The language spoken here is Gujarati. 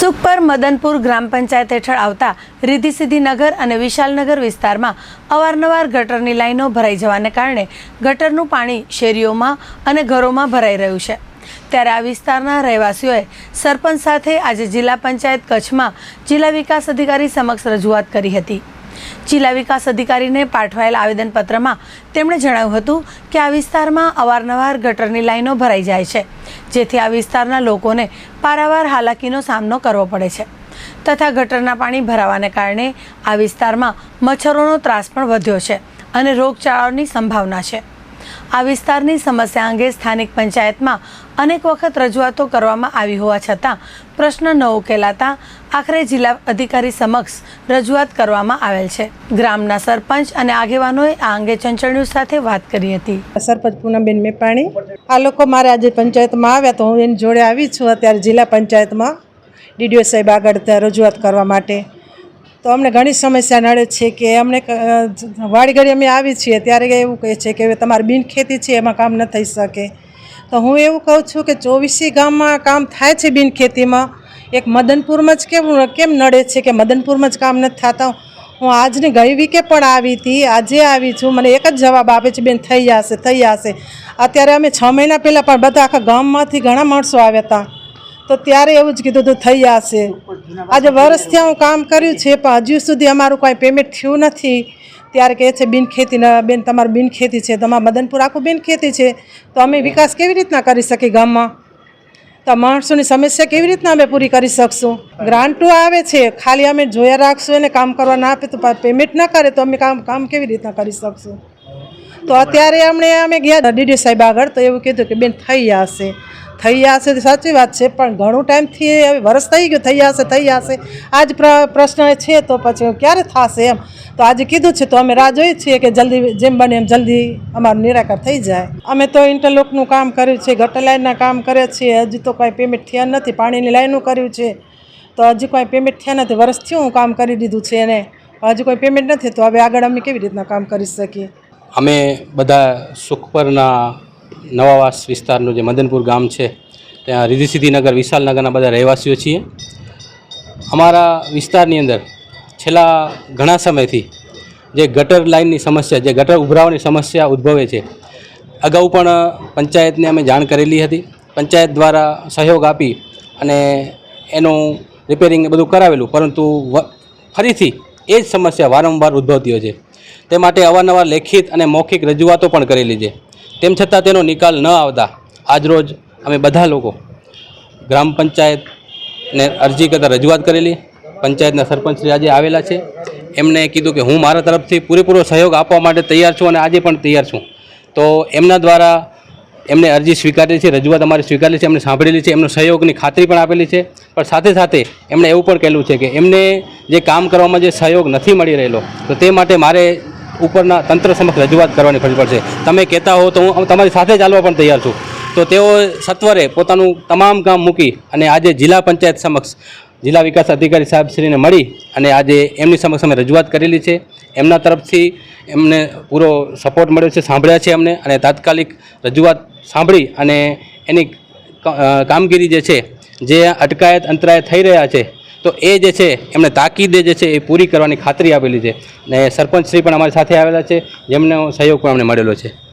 સુખપર મદનપુર ગ્રામ પંચાયત હેઠળ આવતા રિધિસિદ્ધિનગર અને વિશાલનગર વિસ્તારમાં અવારનવાર ગટરની લાઈનો ભરાઈ જવાને કારણે ગટરનું પાણી શેરીઓમાં અને ઘરોમાં ભરાઈ રહ્યું છે. ત્યારે આ વિસ્તારના રહેવાસીઓએ સરપંચ સાથે આજે જિલ્લા પંચાયત કચ્છમાં જિલ્લા વિકાસ અધિકારી સમક્ષ રજૂઆત કરી હતી. જિલ્લા વિકાસ અધિકારીને પાઠવાયેલ આવેદનપત્રમાં તેમણે જણાવ્યું હતું કે આ વિસ્તારમાં અવારનવાર ગટરની લાઈનો ભરાઈ જાય છે, જેથી આ વિસ્તારના લોકોને પારાવાર હાલાકીનો સામનો કરવો પડે છે. તથા ગટરના પાણી ભરાવાને કારણે આ વિસ્તારમાં મચ્છરોનો ત્રાસ પણ વધ્યો છે અને રોગચાળાની સંભાવના છે. આ વિસ્તારની સમસ્યા અંગે સ્થાનિક પંચાયતમાં અનેક વખત રજૂઆતો કરવામાં આવી હોવા છતાં પ્રશ્ન ન ઉકેલાતા આખરે જિલ્લા અધિકારી સમક્ષ રજૂઆત કરવામાં આવેલ છે. ગ્રામના સરપંચ અને આગેવાનોએ આ અંગે ચંચળ સાથે વાત કરી હતી. સરપંચ પૂનમબેન મેપાણી, આ લોકો મારે આજે પંચાયતમાં આવ્યા તો હું એની જોડે આવી છું અત્યારે જિલ્લા પંચાયતમાં. ડીડીઓ સાહેબ આગળ રજૂઆત કરવા માટે. તો અમને ઘણી સમસ્યા નડે છે કે અમને વાડી ઘડી અમે આવી છીએ ત્યારે એવું કહે છે કે હવે તમારી બિન ખેતી છે, એમાં કામ ન થઈ શકે. તો હું એવું કહું છું કે ચોવીસી ગામમાં કામ થાય છે બિન ખેતીમાં એક મદનપુરમાં જ કેમ કેમ નડે છે કે મદનપુરમાં જ કામ નથી થતા? હું આજની ગઈ વીકે પણ આવી હતી, આજે આવી છું. મને એક જ જવાબ આપે છે, બેન, થઈ જશે થઈ જશે. અત્યારે અમે છ મહિના પહેલાં પણ બધા આખા ગામમાંથી ઘણા માણસો આવ્યા હતા. તો ત્યારે એવું જ કીધું હતું, થઈ જશે આજે વર્ષથી હું કામ કર્યું છે, પણ હજુ સુધી અમારું કાંઈ પેમેન્ટ થયું નથી. ત્યારે કહે છે, બિન ખેતી બેન, તમારું બિન ખેતી છે, તમારા મદનપુર આખું બિન ખેતી છે. તો અમે વિકાસ કેવી રીતના કરી શકીએ ગામમાં? તો માણસોની સમસ્યા કેવી રીતના અમે પૂરી કરી શકશું? ગ્રાન્ટો આવે છે, ખાલી અમે જોયા રાખશું એને કામ કરવા ના આપે તો પેમેન્ટ ના કરે તો અમે કામ કામ કેવી રીતના કરી શકશું? તો અત્યારે અમને અમે ગયા ડીડી સાહેબ આગળ તો એવું કીધું કે, બેન, થઈ જશે થઈ જશે સાચી વાત છે, પણ ઘણું ટાઈમથી હવે વરસ થઈ ગયું, થઈ જશે થઈ જશે. આજ પ્ર- પ્રશ્ન છે, તો પછી ક્યારે થશે એમ? તો આજે કીધું છે, તો અમે રાહ જોઈએ છીએ કે જલ્દી જેમ બને એમ જલ્દી અમારું નિરાકર થઈ જાય. અમે તો ઇન્ટરલોકનું કામ કર્યું છે ગટર લાઇનના કામ કર્યા છીએ. હજી તો કાંઈ પેમેન્ટ થયા નથી, પાણીની લાઇનનું કર્યું છે. તો હજી કોઈ પેમેન્ટ થયા નથી વર્ષથી હું કામ કરી દીધું છે એને. હજી કોઈ પેમેન્ટ નથી, તો હવે આગળ અમે કેવી રીતના કામ કરી શકીએ? અમે બધા સુખપરના નવાવાસ વિસ્તારનું જે મદનપુર ગામ છે, ત્યાં રિધિ સિદ્ધિનગર વિશાલનગરના બધા રહેવાસીઓ છીએ. અમારા વિસ્તારની અંદર છેલ્લા ઘણા સમયથી જે ગટર લાઇનની સમસ્યા, જે ગટર ઉભરાવાની સમસ્યા ઉદ્ભવે છે, અગાઉ પણ પંચાયતને અમે જાણ કરેલી હતી. પંચાયત દ્વારા સહયોગ આપી અને એનું રિપેરિંગ બધું કરાવેલું, પરંતુ ફરીથી એ જ સમસ્યા વારંવાર ઉદ્ભવતી હોય છે. તે માટે અવારનવાર લેખિત અને મૌખિક રજૂઆતો પણ કરેલી છે. તેમ છતાં તેનો નિકાલ ન આવતા આજરોજ અમે બધા લોકો ગ્રામ પંચાયતને અરજી કરતાં રજૂઆત કરેલી. પંચાયતના સરપંચશ્રી આજે આવેલા છે. એમને કીધું કે હું મારા તરફથી પૂરેપૂરો સહયોગ આપવા માટે તૈયાર છું અને આજે પણ તૈયાર છું. તો એમના દ્વારા એમને અરજી સ્વીકારેલી છે, રજૂઆત અમારી સ્વીકારેલી છે, એમને સાંભળેલી છે, એમનો સહયોગની ખાતરી પણ આપેલી છે. પણ સાથે સાથે એમણે એવું પણ કહેલું છે કે એમને જે કામ કરવામાં જે સહયોગ નથી મળી રહેલો, તો તે માટે મારે ઉપરના તંત્ર સમક્ષ રજૂઆત કરવાની ફરજ પડશે. તમે કહેતા હો તો હું તમારી સાથે ચાલવા પણ તૈયાર છું. તો તેઓ સત્વરે પોતાનું તમામ કામ મૂકી અને આજે જિલ્લા પંચાયત સમક્ષ જિલ્લા વિકાસ અધિકારી સાહેબશ્રીને મળી અને આજે એમની સમક્ષ અમે રજૂઆત કરેલી છે. એમના તરફથી એમને પૂરો સપોર્ટ મળ્યો છે, સાંભળ્યા છે અમને અને તાત્કાલિક રજૂઆત સાંભળી અને એની કામગીરી જે છે, જે અટકાયત અંતરાય થઈ રહ્યા છે તો એ જે છે એમણે તાકીદે જે છે, એ પૂરી કરવાની ખાતરી આપેલી છે. અને સરપંચશ્રી પણ અમારી સાથે આવેલા છે, જેમનો સહયોગ પણ અમને મળેલો છે.